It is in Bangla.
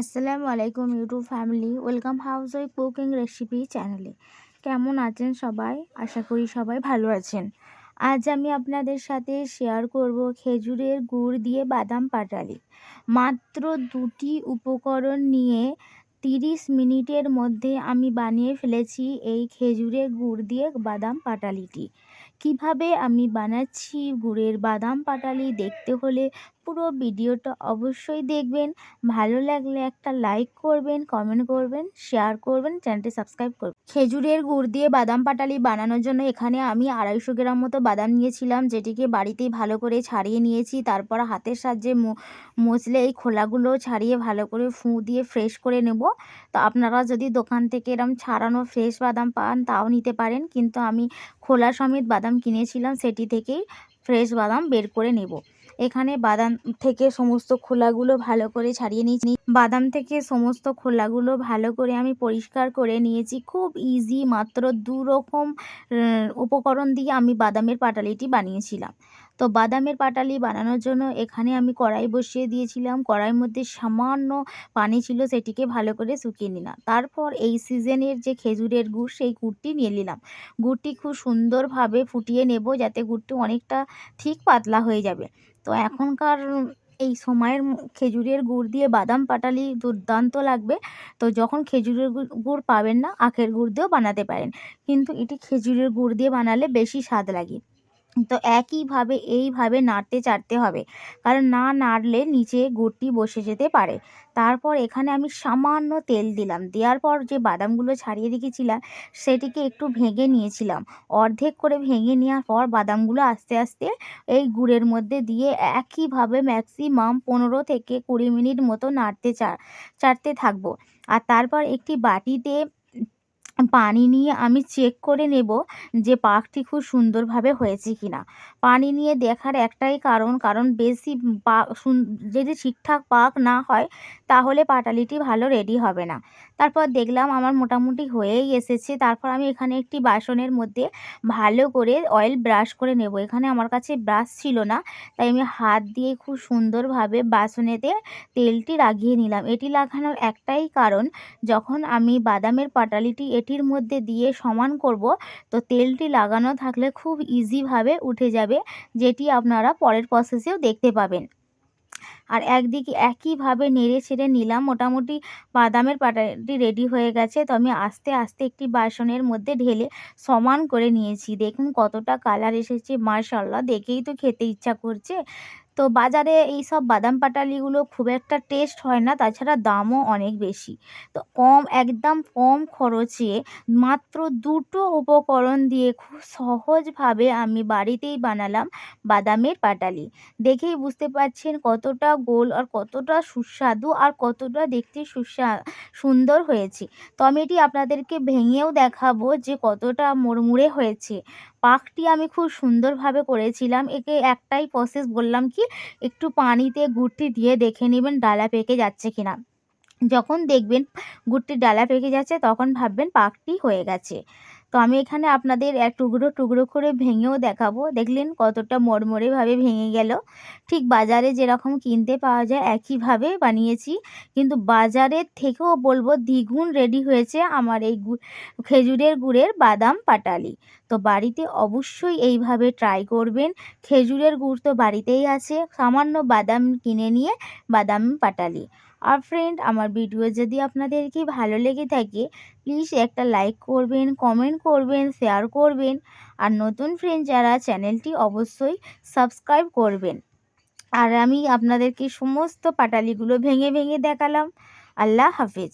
আসসালামু আলাইকুম ইউটিউব ফ্যামিলি। ওয়েলকাম হাউস ওই কুকিং রেসিপি চ্যানেলে। কেমন আছেন সবাই? আশা করি সবাই ভালো আছেন। আজ আমি আপনাদের সাথে শেয়ার করব খেজুরের গুড় দিয়ে বাদাম পাটালি। মাত্র দুটি উপকরণ নিয়ে তিরিশ মিনিটের মধ্যে আমি বানিয়ে ফেলেছি এই খেজুরের গুড় দিয়ে বাদাম পাটালিটি। কীভাবে আমি বানাচ্ছি গুড়ের বাদাম পাটালি দেখতে হলে পুরো ভিডিওটা অবশ্যই দেখবেন। ভালো লাগলে একটা লাইক করবেন কমেন্ট করবেন শেয়ার করবেন চ্যানেলটি সাবস্ক্রাইব করবেন। খেজুরের গুড় দিয়ে বাদাম পাটালি বানানোর জন্য এখানে আমি আড়াইশো গ্রাম মতো বাদাম নিয়েছিলাম, যেটিকে বাড়িতেই ভালো করে ছাড়িয়ে নিয়েছি। তারপর হাতের সাহায্যে মচলে এই খোলাগুলো ছাড়িয়ে ভালো করে ফুঁ দিয়ে ফ্রেশ করে নেব। তো আপনারা যদি দোকান থেকে এরম ছাড়ানো ফ্রেশ বাদাম পান, তাও নিতে পারেন। কিন্তু আমি খোলা সমেত বাদাম কিনেছিলাম, সেটি থেকেই ফ্রেশ বাদাম বের করে নেব। এখানে বাদাম থেকে সমস্ত খোলাগুলো ভালো করে ছাড়িয়ে নিয়েছি। বাদাম থেকে সমস্ত খোলাগুলো ভালো করে আমি পরিষ্কার করে নিয়েছি। খুব ইজি মাত্র দু রকম উপকরণ দিয়ে আমি বাদামের পাটালিটি বানিয়েছিলাম। তো বাদামের পাটালি বানানোর জন্য এখানে আমি কড়াই বসিয়ে দিয়েছিলাম। কড়াইয়ের মধ্যে সামান্য পানি ছিল সেটিকে ভালো করে শুকিয়ে নিলাম। তারপর এই সিজনের যে খেজুরের গুড়, সেই গুড়টি নিয়ে নিলাম। গুড়টি খুব সুন্দরভাবে ফুটিয়ে নেব যাতে গুড়টি অনেকটা ঠিক পাতলা হয়ে যাবে। তো এখনকার এই সময়ের খেজুরের গুড় দিয়ে বাদাম পাটালি দুর্দান্ত লাগবে। তো যখন খেজুরের গুড় পাবেন না, আখের গুড় দিয়েও বানাতে পারেন। কিন্তু এটি খেজুরের গুড় দিয়ে বানালে বেশি স্বাদ লাগে। তো একইভাবে এইভাবে নাড়তে চাড়তে হবে। কারণ না নাড়লে নিচে গুড়টি বসে যেতে পারে। তারপর এখানে আমি সামান্য তেল দিলাম। দেওয়ার পর যে বাদামগুলো ছাড়িয়ে রেখেছিলাম, সেটিকে একটু ভেঙে নিয়েছিলাম। অর্ধেক করে ভেঙে নেওয়ার পর বাদামগুলো আস্তে আস্তে এই গুড়ের মধ্যে দিয়ে একইভাবে ম্যাক্সিমাম পনেরো থেকে কুড়ি মিনিট মতো নাড়তে চা, চাড়তে থাকব। আর তারপর একটি বাটিতে পানি নিয়ে আমি চেক করে নেব যে পাকটি খুব সুন্দরভাবে হয়েছে কি না পানি নিয়ে দেখার একটাই কারণ কারণ বেশি পাক যদি ঠিকঠাক পাক না হয় তাহলে পাটালিটি ভালো রেডি হবে না। তারপর দেখলাম আমার মোটামুটি হয়েই এসেছে। তারপর আমি এখানে একটি বাসনের মধ্যে ভালো করে অয়েল ব্রাশ করে নেব। এখানে আমার কাছে ব্রাশ ছিল না, তাই আমি হাত দিয়ে খুব সুন্দরভাবে বাসনেতে তেলটি লাগিয়ে নিলাম। এটি লাগানোর একটাই কারণ, যখন আমি বাদামের পাটালিটি এটির মধ্যে দিয়ে সমান করব, তো তেলটি লাগানো থাকলে খুব ইজিভাবে উঠে যাবে, যেটি আপনারা পরের প্রসেসেও দেখতে পাবেন। আর একদিকে একইভাবে নেড়ে ছেড়ে নিলাম। মোটামুটি বাদামের পাটাটি রেডি হয়ে গেছে। তো আমি আস্তে আস্তে একটি বাসনের মধ্যে ঢেলে সমান করে নিয়েছি। দেখুন কতটা কালার এসেছে। মার্শাল্লাহ দেখেই তো খেতে ইচ্ছা করছে। তো বাজারে এই সব বাদাম পাটালিগুলো খুব একটা টেস্ট হয় না, তাছাড়া দামও অনেক বেশি। তো কম, একদম কম খরচে মাত্র দুটো উপকরণ দিয়ে খুব সহজভাবে আমি বাড়িতেই বানালাম বাদামের পাটালি। দেখেই বুঝতে পারছেন কতটা গোল আর কতটা সুস্বাদু আর কতটা দেখতে সুস্বা, সুন্দর হয়েছে। তো আমি এটি আপনাদেরকে ভেঙেও দেখাবো যে কতটা মুড়মুড়ে হয়েছে। পাকটি আমি খুব সুন্দরভাবে করেছিলাম। একে একটাই প্রসেস বললাম কি, একটু পানিতে গুড়টি দিয়ে দেখে নেবেন ডালা পেকে যাচ্ছে কিনা। যখন দেখবেন গুড়টির ডালা পেকে যাচ্ছে, তখন ভাববেন পাকটি হয়ে গেছে। তো আমি এখানে আপনাদের এক টুকরো টুকরো করে ভেঙেও দেখাবো। দেখলেন কতটা মরমরেভাবে ভেঙে গেল। ঠিক বাজারে যেরকম কিনতে পাওয়া যায় একইভাবে বানিয়েছি। কিন্তু বাজারের থেকেও বলব দ্বিগুণ রেডি হয়েছে আমার এই খেজুরের গুড়ের বাদাম পাটালি। তো বাড়িতে অবশ্যই এইভাবে ট্রাই করবেন। খেজুরের গুড় তো বাড়িতেই আছে। সামান্য বাদাম কিনে নিয়ে বাদাম পাটালি। আর ফ্রেন্ড আমার ভিডিও যদি আপনাদেরকে ভালো লেগে থাকে প্লিজ একটা লাইক করবেন কমেন্ট করবেন শেয়ার করবেন। আর নতুন ফ্রেন্ড যারা চ্যানেলটি অবশ্যই সাবস্ক্রাইব করবেন। আর আমি আপনাদেরকে সমস্ত পাটালিগুলো ভেঙে ভেঙে দেখালাম। আল্লাহ হাফেজ।